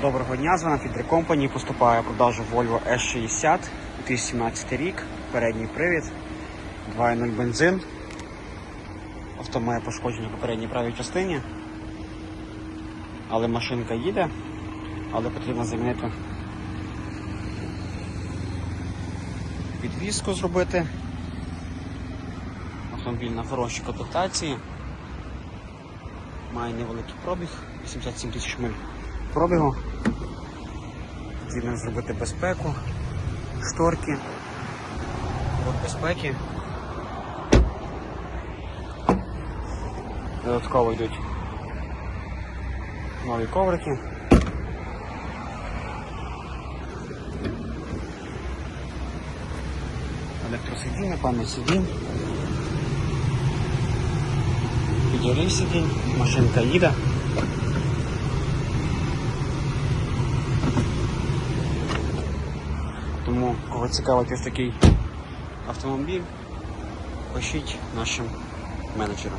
Доброго дня, з вами Фідер Компані. Поступає в продажу Volvo S60 2017 рік. Передній привід, 2.0 бензин. Авто має пошкодження по передній правій частині. Але машинка їде, але потрібно замінити підвіску зробити. Автомобіль на хорошій комплектації. Має невеликий пробіг, 87 тисяч миль пробігу. Потрібно зробити безпеку, шторки, от безпеки. Додатково йдуть нові коврики. Електросидіння, пам'ять сидінь. Підігрів сидінь, машинка їде. Тому кого цікавить ось такий автомобіль, пишіть нашим менеджерам.